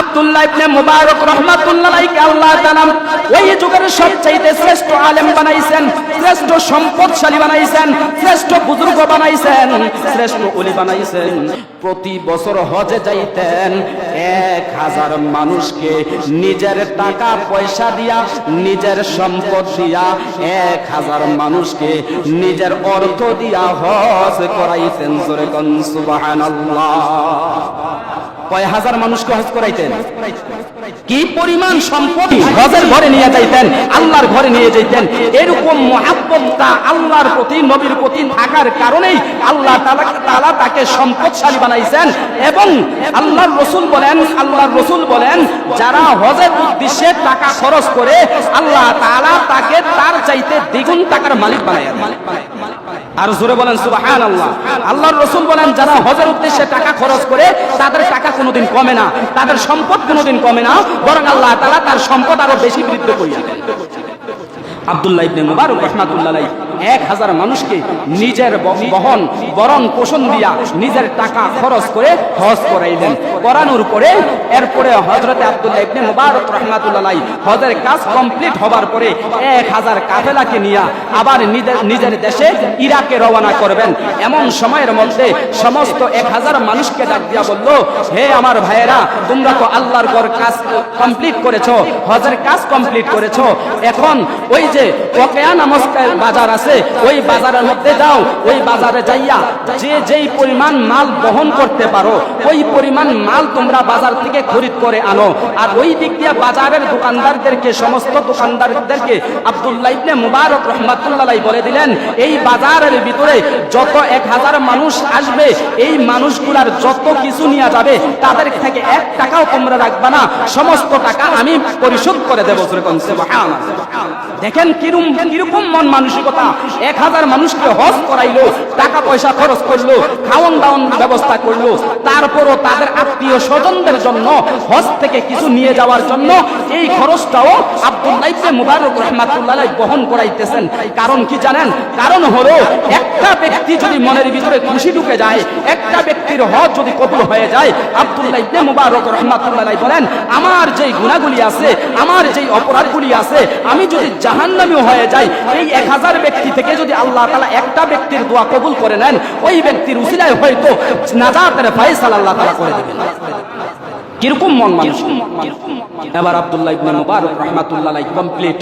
আব্দুল্লাহ ইবনে মুবারক রহমাতুল্লাহকে আল্লাহ তাআলা ওই যুগের সবচাইতে শ্রেষ্ঠ আলেম বানাইছেন, শ্রেষ্ঠ সম্পদশালী বানাইছেন, শ্রেষ্ঠ বুজুর্গ বানাইছেন, শ্রেষ্ঠ ওলি বানাইছেন। প্রতি বছর হজে যাইতেন, এক হাজার মানুষকে নিজের টাকা পয়সা দিয়া, নিজের সম্পদ দিয়া, এক হাজার মানুষকে নিজের অর্থ দিয়া হজ করাইতেন। কয় হাজার মানুষকে হজ করাইতেন? কি পরিমাণ সম্পত্তি হজের ঘরে নিয়ে যাইতেন, আল্লাহর ঘরে নিয়ে যাইতেন। এরকম আল্লাহর প্রতি, নবীর প্রতি থাকার কারণেই আল্লাহ তাআলা তাকে সম্পদশালী বানাইছেন এবং আল্লাহর রসুল বলেন, আল্লাহর রসুল বলেন, যারা হজের উদ্দেশ্যে টাকা খরচ করে, আল্লাহ তাআলা তাকে তার চাইতে দ্বিগুণ টাকার মালিক বানায় আর জোরে বলেন সুবাহান আল্লাহ আল্লাহর রসুল বলেন, যারা হজের উদ্দেশ্যে টাকা খরচ করে, তাদের টাকা কোনোদিন কমে না, তাদের সম্পদ কোনোদিন কমে না, বরং আল্লাহ তাআলা তার সম্পদ আরও বেশি বৃদ্ধি করিয়া আব্দুল্লাহ ইবনে মুবারক রহমাতুল্লাহ এক হাজার মানুষকে নিজের বহন, বরণ পোষণ দিয়া নিজের টাকা খরচ করে হজ করাইলেন। করানোর পরে এরপরে হজরতে আব্দুল্লাহ ইবনে মুবারক রহমাতুল্লাহ হজের কাজ কমপ্লিট হবার পরে এক হাজার কাফেলাকে নিয়ে আবার নিজের দেশে ইরাকে রওনা করবেন। এমন সময়ের মধ্যে সমস্ত এক হাজার মানুষকে ডাক দিয়া বলল, হে আমার ভাইয়েরা, তোমরা তো আল্লাহর ঘর কাজ কমপ্লিট করেছ, হজের কাজ কমপ্লিট করেছ। এখন ওই যে ওকেয়া নামক বাজার আছে ওই বাজারের মধ্যে যাও, ওই বাজারে যাইয়া যে যেই পরিমাণ মাল বহন করতে পারো, ওই পরিমাণ মাল তোমরা বাজার থেকে খরিদ করে আনো। আর ওই দিক দিয়ে বাজারের দোকানদারদেরকে, সমস্ত দোকানদারদেরকে আব্দুল্লাহ ইবনে মুবারক রহমাতুল্লাহ বলে দিলেন, এই বাজারের ভিতরে যত এক হাজার মানুষ আসবে, এই মানুষগুলার যত কিছু নিয়ে যাবে, তাদের থেকে এক টাকাও তোমরা রাখবা না। সমস্ত টাকা আমি পরিশোধ করে দেবো দেখেন কিরম কীরকম মন মানসিকতা। এক হাজার মানুষকে হজ করাইলো টাকা পয়সা খরচ করল খাওয়ান দাওয়ান ব্যবস্থা করল। তারপরও তাদের আত্মীয় স্বজনদের জন্য হজ থেকে কিছু নিয়ে যাওয়ার জন্য এই খরচটাও আব্দুল্লাহ মুবারক রাহমাতুল্লাহ বহন করাইতেছেন। কারণ কি জানেন? কারণ হলো, একটা ব্যক্তি যদি মনের ভিতরে খুশি ঢুকে যায়, একটা ব্যক্তির হজ যদি কবুল হয়ে যায় আব্দুল্লাহ ইবনে মুবারক রাহমাতুল্লাহ বলেন, আমার যেই গুণাগুলি আছে, আমার যেই অপরাধগুলি আছে, আমি যদি জাহান্নামী হয়ে যাই, এই এক হাজার ব্যক্তি থেকে যদি আল্লাহ তালা একটা ব্যক্তির দোয়া কবুল করে নেন, ওই ব্যক্তির উচিলায় হয়তো নাজাতের ফাইসাল আল্লাহ তালা করে দেবেন। কীরকম মন মানুষ? এবার আব্দুল্লাহ ইবনে মুবারক রাহমাতুল্লাহ কমপ্লিট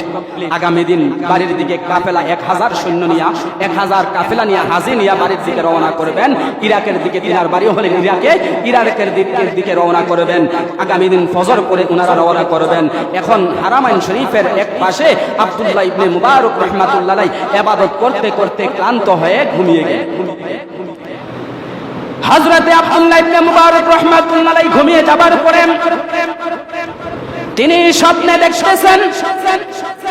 আগামী দিন বাড়ির দিকে কাফেলা এক হাজার সৈন্য নিয়া, এক হাজার কাফেলা নিয়ে হাজি নিয়া বাড়ির দিকে রওনা করবেন। ইরাকের দিকে তিনার বাড়ি হলেন ইরাকে, ইরাকের দিকের দিকে রওনা করবেন। আগামী দিন ফজর করে ওনারা রওনা করবেন। এখন হারামাইন শরীফের এক পাশে আব্দুল্লাহ ইবনে মুবারক রহমাতুল্লাহ এবাদত করতে করতে ক্লান্ত হয়ে ঘুমিয়ে গেলেন। হজরতে আব্দুল্লাহ ইবনে মুবারক রহমাতুল্লাহ ঘুমিয়ে যাবার পরে তিনি স্বপ্নে দেখতেছেন,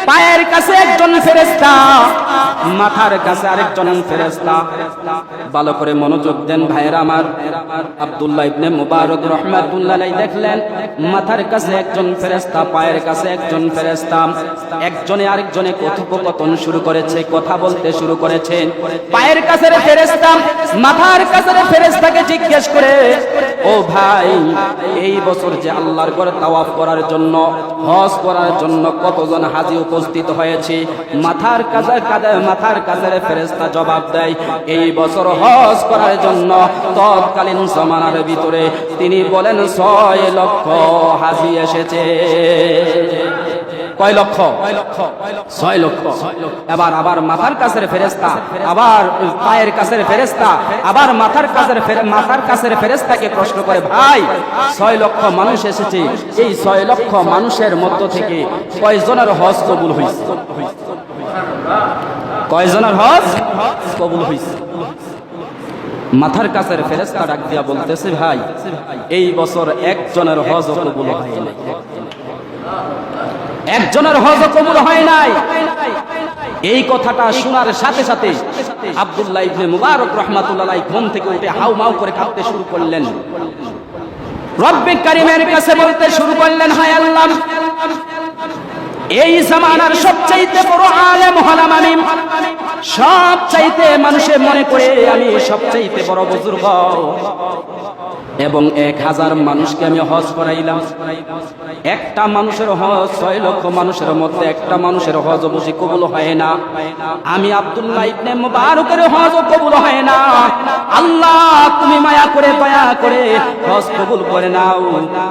পায়ের কাছে একজন ফেরেস্তা মাথার কাছে আরেকজন ফেরেস্তা ভালো করে মনোযোগ দেন ভাইয়ের আমার। আব্দুল্লাহ ইবনে মুবারক রহমাতুল্লাহ দেখলেন, মাথার কাছে একজন ফেরেস্তা পায়ের কাছে একজন ফেরেস্তা একজনে আরেকজনে কথোপকথন শুরু করেছে, কথা বলতে শুরু করেছে। পায়ের কাছে ফেরেস্তা মাথার কাছে ফেরেস্তাকে জিজ্ঞেস করে, ও ভাই, এই বছর যে আল্লাহর ঘরে তাওয়াফ করার জন্য হজ করার জন্য কতজন হাজি উপস্থিত হয়েছে? মাথার কাছে কাদের মাথার কাজের ফেরেস্তা জবাব দেয়, এই বছর হজ করার জন্য তৎকালীন সমানার ভিতরে তিনি বলেন, ছয় লক্ষ হাজি এসেছে। কয় লক্ষ? ছয় লক্ষ। এবার আবার মাথার কাছের ফেরেস্তা আবার পায়ের কাছের ফেরেস্তা আবার মাথার কাছের মাথার কাছের ফেরেস্তাকে প্রশ্ন করে, ভাই, ছয় লক্ষ মানুষ এসেছে। এই ছয় লক্ষ মানুষের মধ্য থেকে কয়জনের হজ কবুল হয়েছে কয়জনের হজ কবুল হয়েছে মাথার কাছের ফেরেস্তা ডাক দিয়া বলতেছে, ভাই, এই বছর একজনের হজ কবুল হয় একজনের হজ কবুল হয় নাই। এই কথাটা শোনার সাথে সাথে আব্দুল্লাহ ইবনে মুবারক রহমাতুল্লাহ ঘুম থেকে উঠে হাউ মাউ করে কাঁদতে শুরু করলেন। রব্বে কারিমের কাছে বলতে শুরু করলেন, হায় আল্লাহ। এই জামানার সবচাইতে বড় আলেম হলাম আমি। সব চাইতে মানুষে মনে করে আমি সবচাইতে বড় বুজুর্গ। এবং এক হাজার মানুষকে আমি হজ করাইলাম। একটা মানুষের হজ ছয় লক্ষ মানুষের মধ্যে একটা মানুষের হজ বুঝি কবুল হয় না। আমি আব্দুল্লাহ ইবনে মুবারকের হজ কবুল হয় না। আল্লাহ, তুমি মায়া করে, দয়া করে হজ কবুল করে নাও।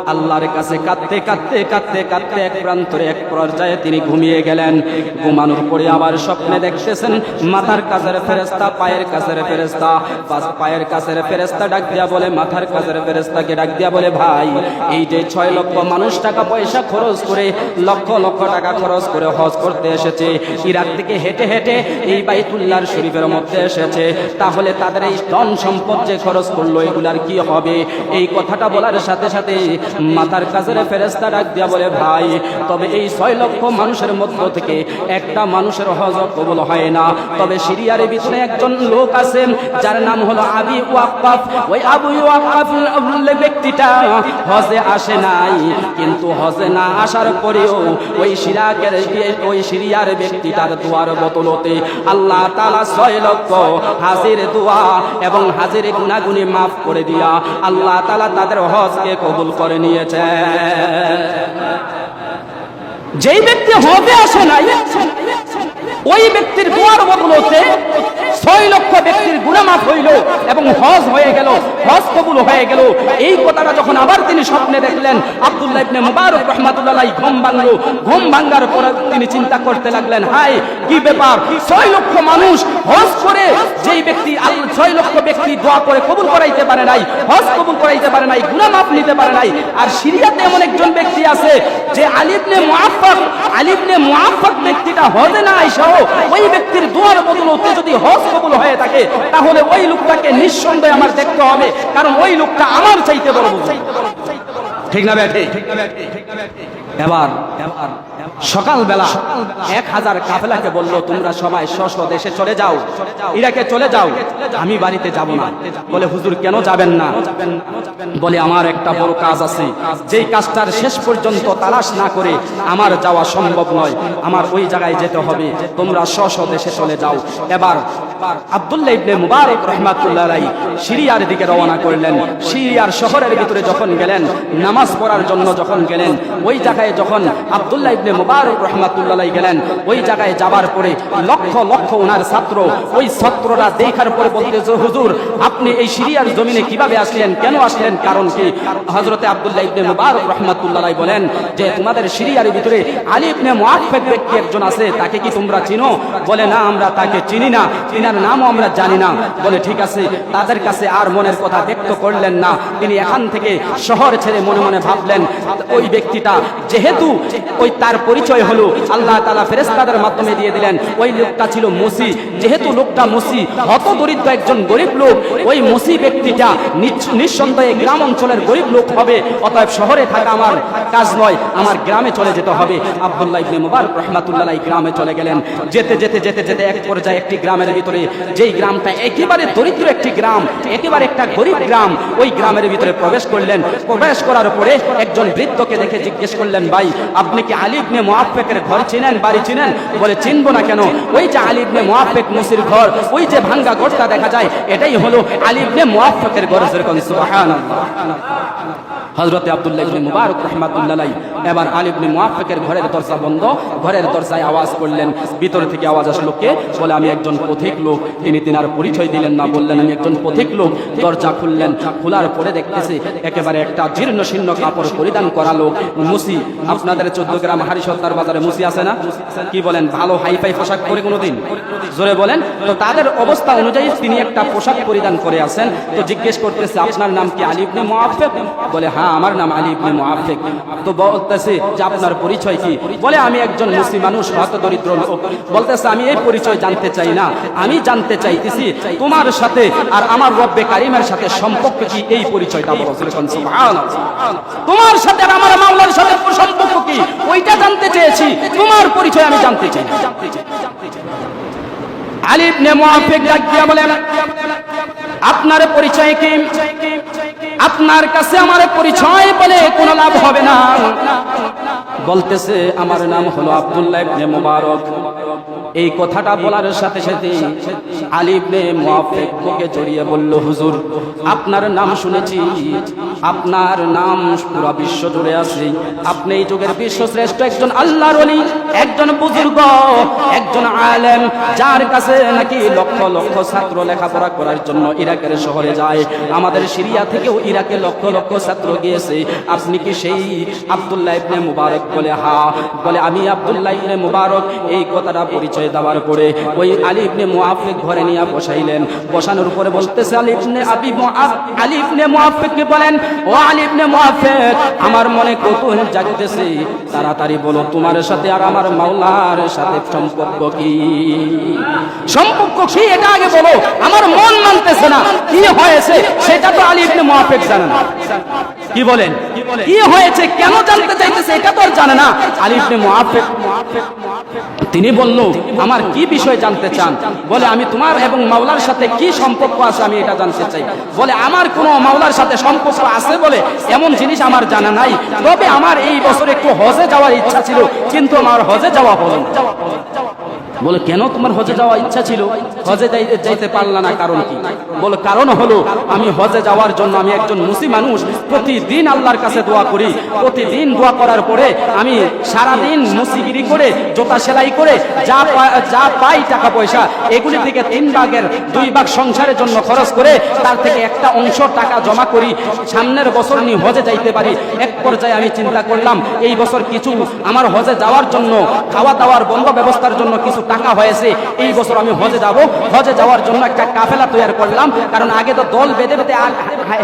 আল্লাহর কাছে কাঁদতে কাঁদতে কাঁদতে কাঁদতে এক প্রান্তরে, এক পর্যায়ে তিনি ঘুমিয়ে গেলেন। ঘুমানোর পরে আবার স্বপ্নে দেখতেছেন মাথার কাছের ফেরেস্তা পায়ের কাছের ফেরেস্তা পায়ের কাছের ফেরেস্তা ডাক দিয়া বলে, মাথার কাছের ফেরেস্তাকে ডাক দিয়া বলে, ভাই, এই যে ছয় লক্ষ মানুষ টাকা পয়সা খরচ করে, লক্ষ লক্ষ টাকা খরচ করে হজ করতে এসেছে, ইরাক থেকে হেঁটে হেঁটে এই বাইতুল্লাহর শরীফের মধ্যে এসেছে, তাহলে তাদের এই ধন সম্পদ যে খরচ করল, এগুলার কি হবে? এই কথাটা বলার সাথে সাথে মাথার কাছের ফেরেস্তা ডাক দিয়া বলে, ভাই, তবে এই ছয় লক্ষ মানুষের মধ্য থেকে একটা মানুষের হজ কবুল হয় না। তবে সিরিয়ার ভিতরে একজন লোক আছে যার নাম হলো আবি ওয়াক্কাফ। ওই আবু ওয়াক্কাফ ব্যক্তিটা হজে আসে নাই। কিন্তু হজে না আসার পরেও ওই সিরাকের ওই সিরিয়ার ব্যক্তিটার দুয়ার বদলতে আল্লাহ তালা ছয় লক্ষ হাজির দোয়া এবং হাজির গুনাগুনি মাফ করে দিয়া আল্লাহ তালা তাদের হজকে কবুল করে নিয়েছে যেই ব্যক্তি হবে আসে নাই। ওই ব্যক্তির দোয়ার বদলতে ছয় লক্ষ ব্যক্তির গুণামাফ হইল এবং হজ হয়ে গেল, হজ কবুল হয়ে গেল। এই কথাটা যখন আবার তিনি স্বপ্নে দেখলেন, আব্দুল্লাহ ইবনে মুবারক রহমাতুল্লাহ ঘুম ভাঙলো। ঘুম ভাঙ্গার পরে তিনি চিন্তা করতে লাগলেন হাই কি ব্যাপার? ছয় লক্ষ মানুষ হজ করে, যেই ব্যক্তি ছয় লক্ষ ব্যক্তি দোয়া করে কবুল করাইতে পারে নাই, হজ কবুল করাইতে পারে নাই গুণামাফ নিতে পারে নাই। আর সিরিয়াতে এমন একজন ব্যক্তি আছে, যে আলিবনে মুআফফাক আলিবনে মুআফফাক ব্যক্তিটা হজে না ওই ব্যক্তির দোয়ার বদলতে যদি হজ কবুল হয়ে থাকে, তাহলে ওই লোকটাকে নিঃসন্দেহে আমার দেখতে হবে, কারণ ওই লোকটা আমার চাইতে বড় বুঝি ঠিক না ব্যাঠে এবার এবার সকালবেলা এক হাজার কাফেলাকে বলল, তোমরা সবাই স্ব দেশে চলে যাও। ইরাকে চলে যাও। আমি বাড়িতে যাব না। বলে, হুজুর, কেন যাবেন না? বলে, আমার একটা বড় কাজ আছে। যেই কাজটার শেষ পর্যন্ত তালাশ না করে আমার যাওয়া সম্ভব নয়। আমার ওই জায়গায় যেতে হবে। তোমরা স্ব দেশে চলে যাও। এবার আব্দুল্লাহ ইবনে মুবারক রহমাতুল্লাহ সিরিয়ার দিকে রওনা করলেন। সিরিয়ার শহরের ভিতরে যখন গেলেন, নামাজ পড়ার জন্য যখন গেলেন, ওই জায়গায় যখন আব্দুল্লাহ ইবনে মুবারক রহমাতুল্লাহ গেলেন, ওই জায়গায় যাবার পরে লক্ষ লক্ষ ওনার ছাত্র ওই ছাত্ররা দেখার পরে বলতেছে, হুজুর, আপনি এই সিরিয়ার জমিনে কীভাবে আসলেন? কেন আসলেন? কারণ কি? হজরতে আব্দুল্লাহ ইবনে মুবারক রহমাতুল্লাহ বলেন যে, তোমাদের সিরিয়ার ভিতরে আলী ইবনে মুআফফাক ব্যক্তি একজন আছে, তাকে কি তোমরা চিনো? বলে, না, আমরা তাকে চিনি না। তিনার নামও আমরা জানি না। বলে, ঠিক আছে, তাদের কাছে আর মনের কথা ব্যক্ত করলেন না। তিনি এখান থেকে শহর ছেড়ে মনে মনে ভাবলেন, ওই ব্যক্তিটা যেহেতু ওই তার পরিচয় হলো, আল্লাহ তালা ফেরেস্তাদের মাধ্যমে দিয়ে দিলেন, ওই লোকটা ছিল মসি। যেহেতু লোকটা মসি, হত দরিদ্র একজন গরিব লোক, ওই মসি ব্যক্তিটা নিঃসন্দেহে গ্রাম অঞ্চলের গরিব লোক হবে, অতএব শহরে থাকা আমার কাজ নয়, আমার গ্রামে চলে যেতে হবে। আব্দুল্লাহ ইবনে মুবারক রহমাতুল্লাহ গ্রামে চলে গেলেন। যেতে যেতে যেতে যেতে এক পর্যায়ে একটি গ্রামের ভিতরে, যেই গ্রামটা একেবারে দরিদ্র একটি গ্রাম, একেবারে একটা গরিব গ্রাম, ওই গ্রামের ভিতরে প্রবেশ করলেন। প্রবেশ করার পরে একজন বৃদ্ধকে দেখে জিজ্ঞেস করলেন, ভাই, আপনি কি আলী ইবনে মুআফফাকের ঘর চিনেন? বাড়ি চিনেন? বলে, চিনবো না কেন। ওই যে আলী ইবনে মুআফফাক মুসির ঘর, ওই যে ভাঙ্গা ঘরটা দেখা যায়, এটাই হলো আলী ইবনে মুআফফাকের ঘর। যেরকম সুবহানাল্লাহ। হজরতে আব্দুল্লাহ ইবনে মুবারক রহমাতুল্লাহ এবার আলী ইবনে মুআফফাকের ঘরের দরজা বন্ধ। ঘরের দরজায় আওয়াজ করলেন, ভিতর থেকে আওয়াজ আসলো কে? বলে, আমি একজন পথিক লোক। তিনি তিনার পরিচয় দিলেন না, বললেন, আমি একজন পথিক লোক। দরজা খুললেন, খোলার পরে দেখতেছি একেবারে একটা জীর্ণ শীর্ণ কাপড় পরিধান করা লোক। মুসি, আপনাদের চোদ্দ গ্রাম হারি সত্তার বাজারে মুসি আছে না? কি বলেন, ভালো হাইফাই পোশাক পরে কোনোদিন? জোরে বলেন, তো তাদের অবস্থা অনুযায়ী তিনি একটা পোশাক পরিধান করে আছেন। তো জিজ্ঞেস করতেছে, আপনার নাম কি আলী ইবনে মুআফফাক? বলে হ্যাঁ আমার নাম আলী ইবনে মুআফফাক তো বলতেছে যে আপনার পরিচয় কি? বলে, আমি একজন মুসলিম মানুষ, হত দরিদ্র লোক। বলতেছে, আমি এই পরিচয় জানতে চাই না। আমি জানতে চাইতেছি, তোমার সাথে আর আমার রব্বে কারিমের সাথে সম্পর্ক কি? এই পরিচয়টা বলো তোমার সাথে আর আমার মাওলার সাথে সম্পর্ক কি? ওইটা জানতে চেয়েছি। তোমার পরিচয় আমি জানতে চাই আলী ইবনে মুআফফাক ডাক দিয়া বলেন, আপনার পরিচয় কি? আপনার কাছে আমার পরিচয় বলে কোনো লাভ হবে না। বলতেছে, আমার নাম হলো আব্দুল্লাহ মুবারক। এই কথাটা বলার সাথে সাথে আলী ইবনে জড়িয়ে বলল, হুজুর, আপনার নাম শুনেছি। আপনার নাম পুরো বিশ্ব জুড়ে আছে। আপনি এই যুগের বিশ্বশ্রেষ্ঠ একজন আল্লাহর ওলি, একজন বুজুর্গ, একজন আলেম, যার কাছে নাকি লক্ষ লক্ষ ছাত্র লেখাপড়া করার জন্য ইরাকের শহরে যায়। আমাদের সিরিয়া থেকেও ইরাকে লক্ষ লক্ষ ছাত্র গিয়েছে। আপনি কি সেই আব্দুল্লাহ ইবনে মুবারক বলে? হা, বলে, আমি আব্দুল্লাহ ইবনে মুবারক। এই কথাটা পরিচয় দেওয়ার পরে ওই আলী ইবনে মুআফিক ঘরে নিয়ে বসাইলেন। বসানোর পরে বলতেছে, আলী ইবনে আবি মুআফ, আলী মুআফিককে বলেন, ও আলী ইবনে মুআফিক, আমার মনে কৌতূহল জাগতেছে। তাড়াতাড়ি বলো, তোমার সাথে আর আমার মাওলার সাথে সম্পর্ক কি? সম্পর্ক কি এটা আগে বলো। আমার মন মানতেছে না। কি হয়েছে সেটা তো আলিফনে মুআফিক জানে না। কি বলেন? কি হয়েছে, কেন জানতে চাইতেছে, এটা তো আর জানে না। আলিফনে মুআফিক, তিনি বলল আমার কি বিষয় জানতে চান? বলে, আমি তোমার এবং মাওলার সাথে কি সম্পর্ক আছে আমি এটা জানতে চাই। বলে, আমার কোনো মাওলার সাথে সম্পর্ক আছে বলে এমন জিনিস আমার জানা নাই। তবে আমার এই বছর একটু হজে যাওয়ার ইচ্ছা ছিল, কিন্তু আমার হজে যাওয়া হলো না। বলে, কেন তোমার হজে যাওয়ার ইচ্ছা ছিল? হজে যাইতে পারলা না, কারণ কি? বলে, কারণ হলো, আমি হজে যাওয়ার জন্য আমি একজন মুসলিম মানুষ। প্রতিদিন আল্লাহর কাছে দোয়া করি। প্রতিদিন দোয়া করার পরে আমি সারাদিন মুসিগিরি করে, জোতা সেলাই করে, যা যা পাই টাকা পয়সা এগুলি থেকে তিন ভাগের দুই ভাগ সংসারের জন্য খরচ করে, তার থেকে একটা অংশ টাকা জমা করি। সামনের বছর নিয়ে হজে যাইতে পারি। এক পর্যায়ে আমি চিন্তা করলাম, এই বছর কিছু আমার হজে যাওয়ার জন্য খাওয়া দাওয়ার বন্ধ ব্যবস্থার জন্য কিছু টাকা হয়েছে, এই বছর আমি হজে যাব। হজে যাওয়ার জন্য একটা কাফেলা তৈরি করলাম, কারণ আগে তো দল বেঁধে বেঁধে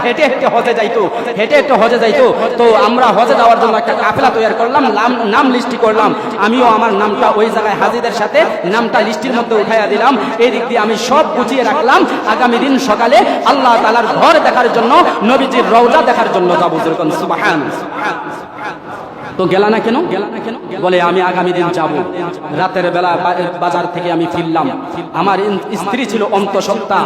হেঁটে হেঁটে হজে যাইতো, হেঁটে হেঁটে হজে যাইতো। তো আমরা হজে যাওয়ার জন্য একটা কাফেলা তৈরি করলাম, নাম নাম লিস্টি করলাম। আমিও আমার নামটা ওই জায়গায় হাজিদের সাথে নামটা লিস্টির মধ্যে উঠাইয়া দিলাম। এই দিক দিয়ে আমি সব গুছিয়ে রাখলাম। আগামী দিন সকালে আল্লাহ তালার ঘর দেখার জন্য, নবীজির রওজা দেখার জন্য যাব যেরকম সুবাহান। তো গেলা না কেন? গেলা না কেন বলে, আমি আগামী দিন যাব। রাতের বেলা বাজার থেকে আমি ফিরলাম। আমার স্ত্রী ছিল অন্তঃসত্ত্বা।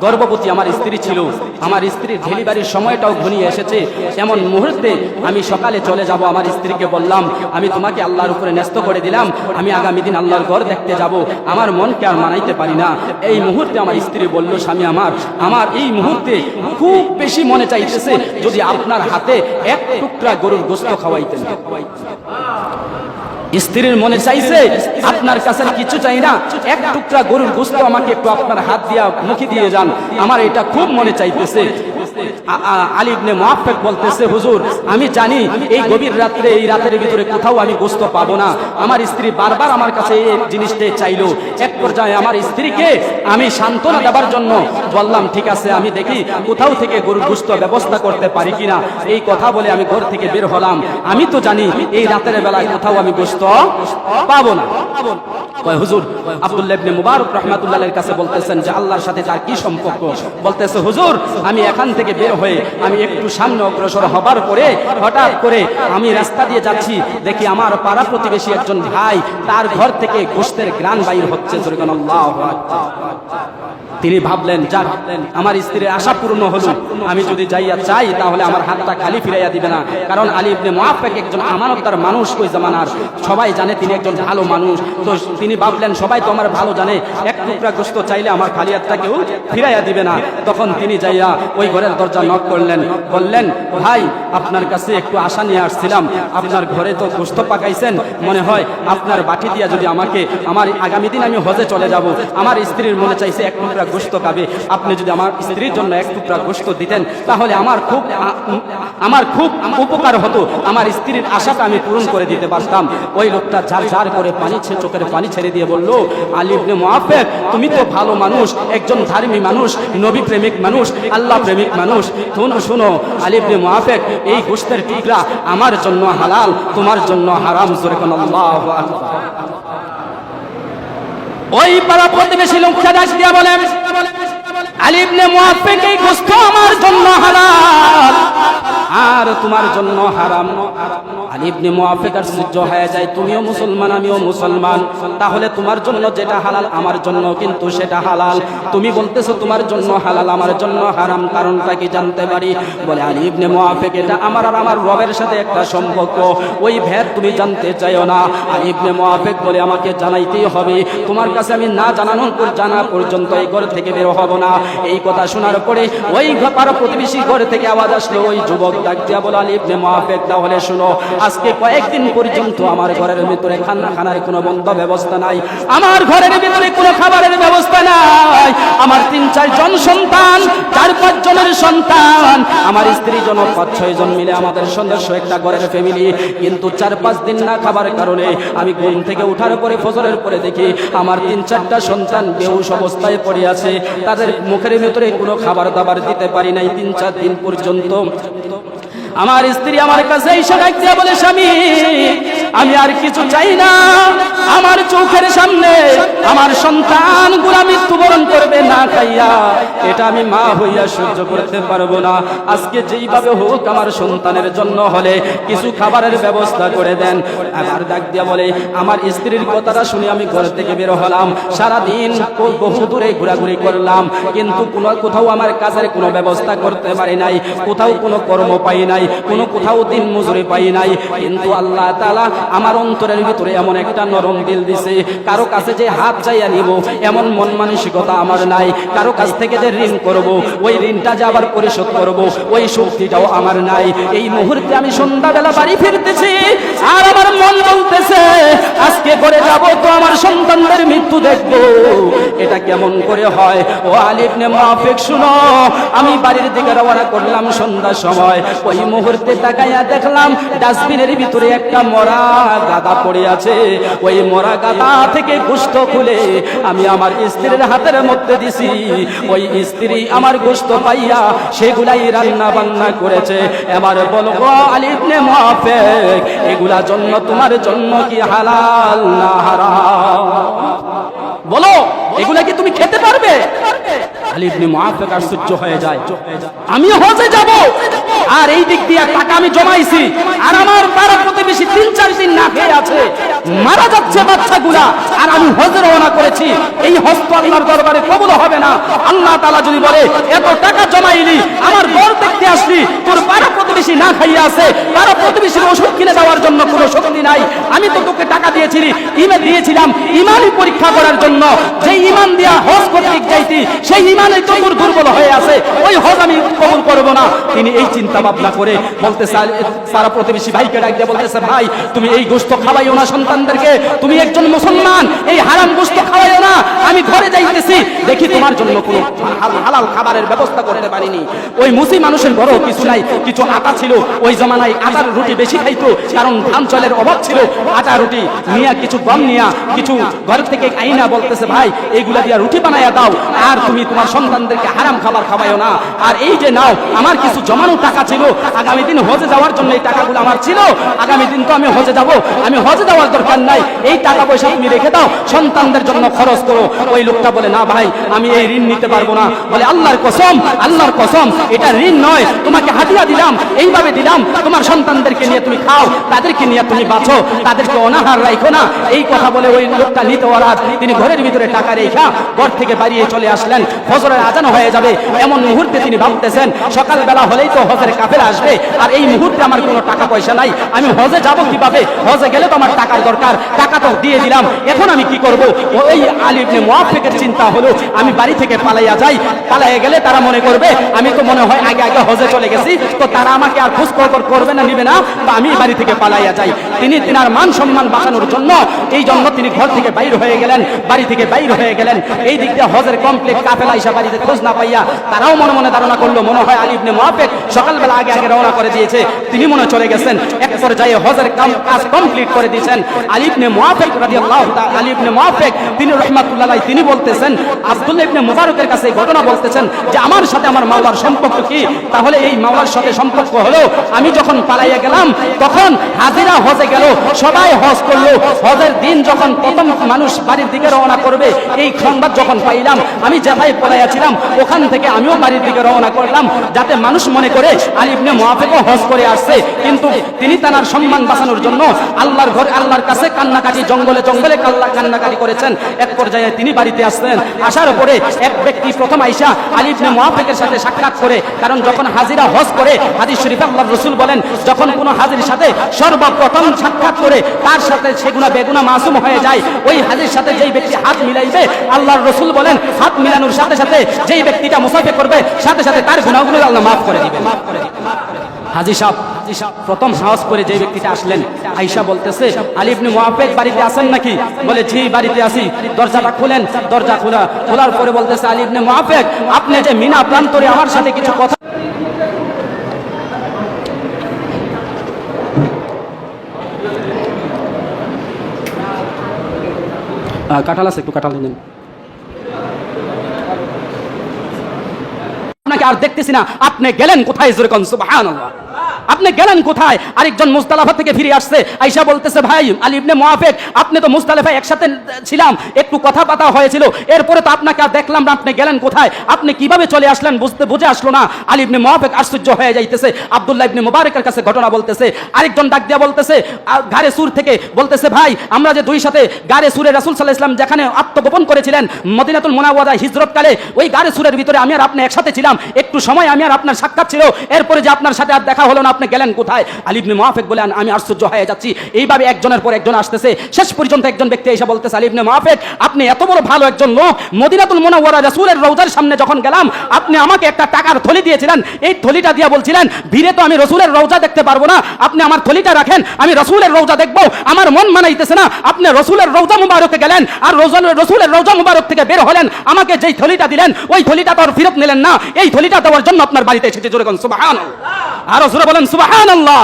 গর্ভবতী আমার স্ত্রী ছিল। আমার স্ত্রীর ডেলিভারির সময়টাও ঘনিয়ে এসেছে। এমন মুহূর্তে আমি সকালে চলে যাব। আমার স্ত্রীকে বললাম, আমি তোমাকে আল্লাহর উপরে ন্যস্ত করে দিলাম। আমি আগামী দিন আল্লাহর ঘর দেখতে যাব। আমার মনকে আর মানাইতে পারি না। এই মুহূর্তে আমার স্ত্রী বলল, স্বামী আমার আমার এই মুহূর্তে খুব বেশি মনে চাইতেছে যদি আপনার হাতে এক টুকরা গরুর গোস্ত খাওয়াইতেন। স্ত্রীর মনে চাইছে, আপনার কাছে কিছু চাই না। এক টুকরা গরুর গোস্ত আমাকে একটু আপনার হাত দিয়া মুখে দিয়ে যান। আমার এটা খুব মনে চাইতেছে। আ- আ- আলী ইবনে বলতেছে, হুজুর, আমি জানি এই গভীর রাত্রে, এই রাতের ভিতরে কোথাও আমি গোস্ত পাবো না। আমার স্ত্রী বারবার আমার কাছে এই জিনিসটা চাইলো। এক পর্যায়ে আমার স্ত্রীকে আমি সান্ত্বনা দেওয়ার জন্য বললাম, ঠিক আছে, আমি দেখি কোথাও থেকে গরুর গোস্ত ব্যবস্থা করতে পারি কিনা। এই কথা বলে আমি ঘর থেকে বের হলাম। আমি তো জানি এই রাতের বেলায় কোথাও আমি গোস্ত পাবো না। হুজুর, আব্দুল্লাহ মুবারক রাহমাতুল্লাহের কাছে বলতেছেন যে আল্লাহর সাথে তার কি সম্পর্ক? বলতেছে, হুজুর, আমি এখান থেকে বের হয়ে আমি একটু সামনে অগ্রসর হবার পরে হঠাৎ করে আমি রাস্তা দিয়ে যাচ্ছি। দেখি আমার পাড়া প্রতিবেশী একজন ভাই, তার ঘর থেকে গোস্তের গ্রান বাইর হচ্ছে। তিনি ভাবলেন, যাক, আমার স্ত্রীর আশা পূর্ণ হলো। আমি যদি যাইয়া চাই, তাহলে আমার হাতটা খালি ফিরাইয়া দিবে না। কারণ আলী ইবনে মুআফফিক একজন আমানতদার মানুষ ওই জামানার। সবাই জানে তিনি একজন ভালো মানুষ। তো তিনি ভাবলেন, সবাই তো আমার ভালো জানে। এক টুকরা গোস্ত চাইলে আমার খালি হাতটা কেউ ফিরাইয়া দিবে না। তখন তিনি যাইয়া ওই ঘরের দরজা নক করলেন। বললেন, ভাই, আপনার কাছে একটু আশা নিয়ে আসছিলাম। আপনার ঘরে তো গোস্ত পাকাইছেন। মনে হয় আপনার বাটি দিয়া যদি আমাকে, আমার আগামী দিন আমি হজে চলে যাব। আমার স্ত্রীর মনে চাইছে এক টুকরা গোস্ত খাবে। আপনি যদি আমার স্ত্রীর জন্য এক টুকরা গোস্ত দিতেন, তাহলে আমার খুব আমার খুব উপকার হতো। আমার স্ত্রীর আশাটা আমি পূরণ করে দিতে পারতাম। ওই লোকটা ঝার ঝার করে পানি চোখের পানি ছেড়ে দিয়ে বলল আলিবনে মুআফিক তুমি তো ভালো মানুষ, একজন ধার্মী মানুষ, নবী প্রেমিক মানুষ, আল্লাহ প্রেমিক মানুষ। শোনো শোনো আলিবনে মুআফিক এই গোস্তের টুকরা আমার জন্য হালাল, তোমার জন্য হারাম। জোরে কোন, আল্লাহু ওই পাড়া প্রতিবেশী লোকটা ডাক দিয়া বলেন আলিবনে মুআফিক গোস্ত আমার জন্য হারাম। আর তোমার জন্য হারাম আলী ইবনে মুআফিক আর সহ্য হয়ে যায়। তুমিও মুসলমান, আমিও মুসলমান। তাহলে তোমার জন্য যেটা হালাল আমার জন্য, কিন্তু সেটা হালাল। তুমি বলতেছো তোমার জন্য হালাল, আমার জন্য হারাম, কারণটা কি জানতে পারি? বলে আলী ইবনে মুআফিক, এটা আমার আর আমার রবের সাথে একটা সম্পর্ক। ওই ভেদ তুমি জানতে চাইও না। আলী ইবনে মুআফিক বলে, আমাকে জানাইতেই হবে। তোমার কাছে আমি না জানানোর পর জানা পর্যন্ত এই ঘর থেকে বের হব না। এই কথা শোনার পরে ওই পাড়া প্রতিবেশী ঘর থেকে আওয়াজ আসলো। ওই যুবক ডাক দিয়া বলে, আলী ইবনে মুআফিক, তাহলে শুনো। আজকে কয়েকদিন পর্যন্ত আমার ঘরের ভিতরে খানা খানার কোনো বন্ধ ব্যবস্থা নাই, আমার ঘরের ভিতরে কোনো খাবারের ব্যবস্থা নাই। আমার তিন, চার জন সন্তান, চার, পাঁচ জনের সন্তান। আমার স্ত্রী জন পাঁচ, ছয় জন মিলে আমাদের সদস্য একটা ঘরের ফ্যামিলি কিন্তু চার, পাঁচ দিন না খাবার কারণে আমি ঘুম থেকে উঠার পরে, ফজরের পরে দেখি আমার তিন, চারটা সন্তান বেহুশ অবস্থায় পড়ে আছে। তাদের মুখের ভিতরে কোনো খাবার দাবার দিতে পারি নাই। তিন, চার দিন পর্যন্ত আমার স্ত্রী আমার কাছে ডাক দিয়া বলে স্বামী আমি আর কিছু চাই না। আমার চোখের সামনে আমার সন্তানগুলা মৃত্যুবরণ করবে না খাইয়া। এটা আমি মা হইয়া সহ্য করতে পারব না। আজকে যেইভাবে হোক আমার সন্তানের জন্য হলে কিছু খাবারের ব্যবস্থা করে দেন। আমার ডাক দিয়া বলে, আমার স্ত্রীর কথাটা শুনে আমি ঘর থেকে বের হলাম। সারাদিন বহু দূরে ঘোরাঘুরি করলাম। কিন্তু কোনো কোথাও আমার কাজের কোনো ব্যবস্থা করতে পারি নাই। কোথাও কোনো কর্ম পাই নাই। কোনো কোথাও দিন মজুরি পাই নাই। কিন্তু আল্লাহ তালা আমার অন্তরের ভিতরে এমন একটা নরম দিল দিছে। কারও কাছে যে হাত চাইয়া নিব, এমন মন মানসিকতা আমার নাই। কারও কাছ থেকে যে ঋণ করব, ওই ঋণটা যে আবার পরিশোধ করব, ওই শক্তিটাও আমার নাই। এই মুহূর্তে আমি সন্ধ্যাবেলা বাড়ি ফিরতেছি, আর আমার মন বলতেছে, আজকে করে যাব তো আমার সন্তানদের মৃত্যু দেখব। এটা কেমন করে হয়? ও আলিফ নে মাফিক শুনো, আমি বাড়ির দিকে রওনা করলাম সন্ধ্যার সময়। ওই মুহূর্তে তাকাইয়া দেখলাম, ডাস্টবিনের ভিতরে একটা মরা গাদা পড়ে আছে। ওই মরা গাদা থেকে খুলে আমি আমার স্ত্রীর হাতের মধ্যে দিছি। ওই স্ত্রী আমার পাইয়া সেগুলাই রান্না বান্না করেছে। এবার বলব আলিবনে মাফেক এগুলা জন্য তোমার জন্য কি হালাল না বলো। এগুলা কি তুমি খেতে পারবে? আলী ইবনে মুআফিক আশ্চর্য হয়ে যায়। আমি হজে যাব। আর এই দিক দিয়ে টাকা আমি জমাইছি। আর আমার পাড়া প্রতিবেশী তিন, চার দিন না খেয়ে আছে। মারা যাচ্ছে বাচ্চাগুলা। আর আমি হজে রওনা করেছি। এই হস্ত আল্লাহর দরবারে কবুল হবে না। আল্লাহ তাআলা যদি বলে, এত টাকা জমাইলি আমার ঘর দেখতে আসলি তোর পাড়া প্রতিবেশী না খাইয়া আছে পাড়া প্রতিবেশীর ওষুধ কিনে দেওয়ার জন্য কোনো শক্তি নাই। আমি তো তোকে টাকা দিয়েছিলি, ইমে দিয়েছিলাম ইমানই পরীক্ষা করার জন্য। যে ইমান দিয়া হজ করতে যাইতি, সেই ইমানে তোর দুর্বল হয়ে আছে। ওই হজ আমি কবুল করব না। তিনি এই চিন্তা ভাবনা করে বলতে সারা প্রতিবেশী ভাইকে ডাক দিয়ে বলতেছে, ভাই, তুমি এই গোস্ত খাওয়াইও না সন্তানদেরকে। তুমি একজন মুসলমান, এই হারাম গোস্ত খাওয়াইও না। আমি ঘরে যাইতেছি। দেখি তোমার জন্য কোনো হাল- হালাল খাবারের ব্যবস্থা করতে পারিনি। ওই মুসি মানুষের বড় কিছু নাই, কিছু আটা ছিল, ওই জমানায় আটার রুটি বেশি খাইতো, কারণ ধান চালের অভাব ছিল। আটা রুটি নিয়া কিছু গম নিয়া কিছু ঘর থেকে আইনা বলতেছে, ভাই, এইগুলা দিয়া রুটি বানাইয়া দাও, আর তুমি তোমার সন্তানদেরকে হারাম খাবার খাওয়াইও না। আর এই যে নাও, আমার কিছু জমানো টাকা ছিল, আগামী দিন হজে যাওয়ার জন্য এই টাকাগুলো আমার ছিল। আগামী দিন তো আমি হজে যাব, আমি হজে যাওয়ার দরকার নাই। এই টাকা পয়সা তুমি রেখে দাও, সন্তানদের জন্য খরচ করো। ওই লোকটা বলে, না ভাই, আমি এই ঋণ নিতে পারব না। বলে, আল্লাহর কসম আল্লাহর কসম, এটা ঋণ নয়, তোমাকে হাতিয়া দিলাম। এইভাবে দিলাম, তোমার সন্তানদেরকে নিয়ে তুমি খাও, তাদেরকে নিয়ে তুমি বাঁচো, তাদেরকে অনাহার রাখো না। এই কথা বলে ওই লোকটা নিতে ওরাত তিনি ঘরের ভিতরে টাকা রেখা ঘর থেকে বাড়িয়ে চলে আসলেন। ফজরের আজান হয়ে যাবে, এমন মুহূর্তে তিনি ভাবতেছেন, সকালবেলা হলেই তো হজের কাফের আসবে, আর এই মুহূর্তে আমার কোনো টাকা পয়সা নাই, আমি হজে যাব কীভাবে? হজে গেলে তো আমার টাকার দরকার, টাকা তো দিয়ে দিলাম, এখন আমি কি করব? ওই আলিবনে মুআফিকের চিন্তা হলো, আমি বাড়ি থেকে পালাইয়া যাই, পালাইয়া গেলে তারা মনে করবে, আমি তো মনে হয় আগে আগে হজে চলে গেছি, তো তারা আমাকে আর খোঁজ খবর করবে না, নিবে না, বা আমি বাড়ি থেকে পালাইয়া যাই। তিনি তিনার মান সম্মান বাঁচানোর জন্য এই জন্য তিনি ঘর থেকে বাইর হয়ে গেলেন, বাড়ি থেকে বাইর হয়ে গেলেন। এই দিক দিয়ে হজের কমপ্লিট কাফেলা ইসা বাড়িতে খোঁজ না পাইয়া তারাও মনে মনে ধারণা করল, মনে হয় আলিবনে মুআফিক সকালবেলা আগে আগে রওনা করে দিয়েছে। তিনি মনে চলে গেছেন, এক পর্যায়ে হজের কাম কাজ কমপ্লিট করে দিয়েছেন। আলিবনে মুআফিক রাদিয়াল্লাহু তাআলা আলিবনে মুআফিক, তিনি রাহমাতুল্লাহ তিনি বলতেছেন, আব্দুল্লাহ ইবনে মুবারকের কাছে ঘটনা বলতেছেন যে, আমার সাথে আমার মাওলার সম্পর্ক কি? তাহলে এই মাওলার সাথে সম্পর্ক হলো। আমি যখন পালাইয়া গেলাম, তখন হাজিরা হজে গেল। সবাই হজ করল। হজের দিন যখন প্রথম মানুষ বাড়ির দিকে রওনা করবে, এই সংবাদ যখন পাইলাম, আমি যেভাবে পড়াইয়াছিলাম ওখান থেকে আমিও বাড়ির দিকে রওনা করলাম, যাতে মানুষ মনে করে আলিবনে মহাফেকও হজ করে আসছে। কিন্তু তিনি তার সম্মান বাঁচানোর জন্য আল্লাহর ঘর, আল্লাহর কাছে কান্নাকাটি, জঙ্গলে জঙ্গলে কাল্লা কান্নাকাটি করেছেন। এক পর্যায়ে তিনি বাড়িতে আসছেন আসার পরে এক ব্যক্তি প্রথম আইসা আলিবনে মহাফেকের সাথে সাক্ষাৎ করে, কারণ যখন হাজিরা হজ করে হাদিস শরীফ আল্লাহ রসুল বলেন, যখন কোনো হাজির সাথে সর্বপ্রথম সাক্ষাৎ করে তার সাথে সেগুনা বেগুনা মাসুম হয়ে যায়, ওই হাজির সাথে যেই ব্যক্তি হাত মিলাইবে, আল্লাহর রসুল বলেন, হাত মিলানোর সাথে সাথে যেই ব্যক্তিটা মুসাফে করবে, সাথে সাথে তার গুণাগুলো আল্লাহ মাফ করে দিবে মাফ করে দিবে হাজি সাহেব, প্রথম সাহস করে যে ব্যক্তিটা আসলেন আইসা বলতেছে, আলী ইবনে মুআফিক বাড়িতে আছেন নাকি? বলে, জি, বাড়িতে আসি দরজাটা খুলেন, দরজা খোলা, খোলার পরে বলতেছে, আলী ইবনে মুআফিক, আপনি যে মিনা প্রান্তরে আমার সাথে কিছু কথা কাঁঠাল আছে, একটু কাঁঠাল নেন। আপনাকে আর দেখতেছি না, আপনি গেলেন কোথায় জোরে কোন, সুবহানাল্লাহ। আপনি গেলেন কোথায়? আরেকজন মুস্তালাফা থেকে ফিরে আসছে, আইসা বলতেছে, ভাই, আলী ইবনে মুআফিক, আপনি তো মুস্তালাফা একসাথে ছিলাম, একটু কথা পাতা হয়েছিল, এরপরে তো আপনাকে আর দেখলাম না, আপনি গেলেন কোথায়? আপনি কীভাবে চলে আসলেন বুঝতে বুঝে আসলো না? আলী ইবনে মুআফিক আশ্চর্য হয়ে যাইতেছে, আব্দুল্লাহ ইবনে মুবারকের কাছে ঘটনা বলতেছে, আরেকজন ডাক দিয়া বলতেছে গারে সুর থেকে বলতেছে, ভাই, আমরা যে দুই সাথে গারে সুরে রাসূল আলাইহি ইসলাম যেখানে আত্মগোপন করেছিলেন, মদিনাতুল মুনাওয়ারা হিজরতকালে ওই গারে সুরের ভিতরে আমি আর আপনি একসাথে ছিলাম, একটু সময় আমি আর আপনার সাক্ষাৎ ছিল, এরপরে যে আপনার সাথে আর দেখা হলো না আপনি গেলেন কোথায়? আলী ইবনে মুআফিক বলেন আমি আশ্চর্য হয়ে যাচ্ছি। এইভাবে একজনের পর একজন আসতেছে। শেষ পর্যন্ত একজন ব্যক্তি এসে বলতেছে, আলী ইবনে মুআফিক, আপনি এত বড় ভালো একজন লোক। মদিনাতুল মুনাওয়ারা রাসূলের রওজার সামনে যখন গেলাম, আপনি আমাকে একটা টাকার থলি দিয়েছিলেন। এই থলিটা দিয়া বলছিলেন, ভিড়ে তো আমি রসুলের রওজা দেখতে পারব না। আপনি আমার থলিটা রাখেন, আমি রসুলের রওজা দেখব। আমার মন মানাইতেছে না। আপনি রসুলের রওজা মুবারকে গেলেন আর রসুলের রওজা মুবারক থেকে বের হলেন। আমাকে যেই থলিটা দিলেন, ওই থলিটা তো আর ফেরত নিলেন না। এই থলিটা দেওয়ার জন্য আপনার বাড়িতে এসেছে জোরে কোন সুবাহান আরও জোরে বলেন সুবাহান আল্লাহ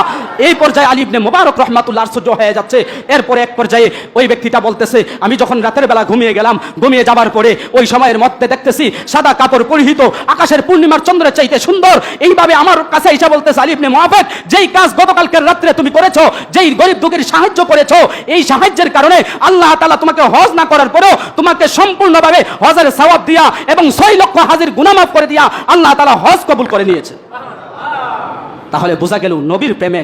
এই পর্যায়ে আলী ইবনে মুবারক রহমাতুল্লাহ আশ্চর্য হয়ে যাচ্ছে। এরপরে এক পর্যায়ে ওই ব্যক্তিটা বলতেছে, আমি যখন রাতের বেলা ঘুমিয়ে গেলাম, ঘুমিয়ে যাবার পরে ওই সময়ের মধ্যে দেখতেছি সাদা কাপড় পরিহিত, আকাশের পূর্ণিমার চন্দ্রের চাইতে সুন্দর। এইভাবে আমার কাছে এসে বলতেছে আলী ইবনে মুআফিক, যেই কাজ গতকালকের রাত্রে তুমি করেছ, যেই গরিব দুঃখের সাহায্য করেছ, এই সাহায্যের কারণে আল্লাহ তালা তোমাকে হজ না করার পরেও তোমাকে সম্পূর্ণভাবে হজের সওয়াব দিয়া এবং ছয় লক্ষ হাজির গুনামাফ করে দিয়া আল্লাহ তালা হজ কবুল করে নিয়েছে। তাহলে বোঝা গেল নবীর প্রেমে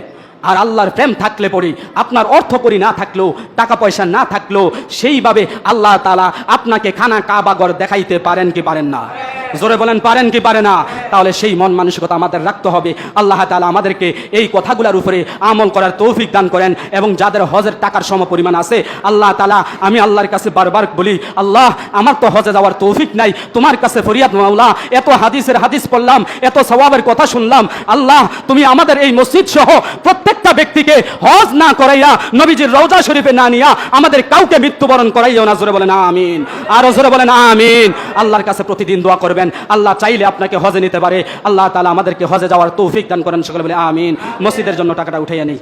আর আল্লাহর প্রেম থাকলে পরে আপনার অর্থ করি না থাকলেও, টাকা পয়সা না থাকলেও, সেইভাবে আল্লাহ তালা আপনাকে খানা কাবাগর দেখাইতে পারেন কি পারেন না? জোরে বলেন, পারেন কি পারে না? তাহলে সেই মন মানসিকতা আমাদের রাখতে হবে। আল্লাহ তালা আমাদেরকে এই কথাগুলোর উপরে আমল করার তৌফিক দান করেন এবং যাদের হজের টাকার সম পরিমাণ আছে, আল্লাহ তালা আমি আল্লাহর কাছে বারবার বলি, আল্লাহ, আমার তো হজে যাওয়ার তৌফিক নাই, তোমার কাছে ফরিয়াদ মাওলা, এত হাদিসের হাদিস পড়লাম, এত সওয়াবের কথা শুনলাম, আল্লাহ, তুমি আমাদের এই মসজিদ সহ প্রত্যেকটা ব্যক্তিকে হজ না করাইয়া, নবীজির রওজা শরীফে না নিয়া আমাদের কাউকে মৃত্যুবরণ করাইও না, জোরে বলেন, আমিন। আরও জোরে বলেন, আমিন। আল্লাহর কাছে প্রতিদিন দোয়া করবেন। আল্লাহ চাইলে আপনাকে হজে নিতে পারে। আল্লাহ তালা আমাদেরকে হজে যাওয়ার তৌফিক দান করেন। সকলে বলে আমিন। মসজিদের জন্য টাকাটা উঠে আনি